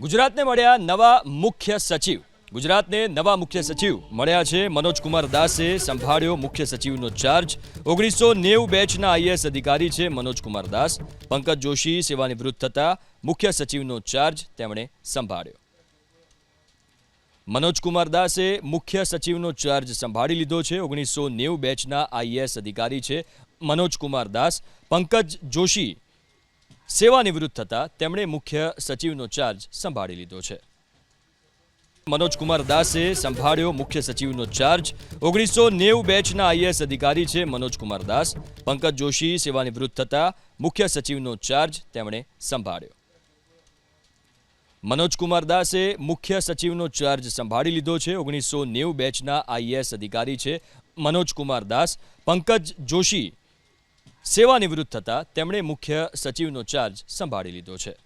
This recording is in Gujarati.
ગુજરાતને મળ્યા નવા મુખ્ય સચિવ. ગુજરાતને નવા મુખ્ય સચિવ મળ્યા છે મનોજ કુમાર દાસે, સંભાળ્યો મુખ્ય સચિવનો ચાર્જ ઓગણીસો નેવું બેચના આઈએએસ અધિકારી છે મનોજ કુમાર દાસ. પંકજ જોશી સેવાનિવૃત્ત થતા મુખ્ય સચિવનો ચાર્જ તેમણે સંભાળ્યો. મનોજ કુમાર દાસે મુખ્ય સચિવનો ચાર્જ સંભાળી લીધો છે. ઓગણીસો નેવું બેચના આઈએએસ અધિકારી છે મનોજ કુમાર દાસ. પંકજ જોશી સેવાનિવૃત્ત થતા તેમણે મુખ્ય સચિવનો ચાર્જ સંભાળી લીધો છે. મનોજ કુમાર દાસે સંભાળ્યો મુખ્ય સચિવનો ચાર્જ ઓગણીસો નેવું બેચના આઈએએસ અધિકારી છે મનોજ કુમાર દાસ. પંકજ જોશી સેવાનિવૃત્ત થતા મુખ્ય સચિવનો ચાર્જ તેમણે સંભાળ્યો. મનોજ કુમાર દાસે મુખ્ય સચિવનો ચાર્જ સંભાળી લીધો છે. ઓગણીસો નેવું બેચના આઈએએસ અધિકારી છે મનોજ કુમાર દાસ. પંકજ જોશી સેવાનિવૃત્ત થતા તેમણે મુખ્ય સચિવનો ચાર્જ સંભાળી લીધો છે.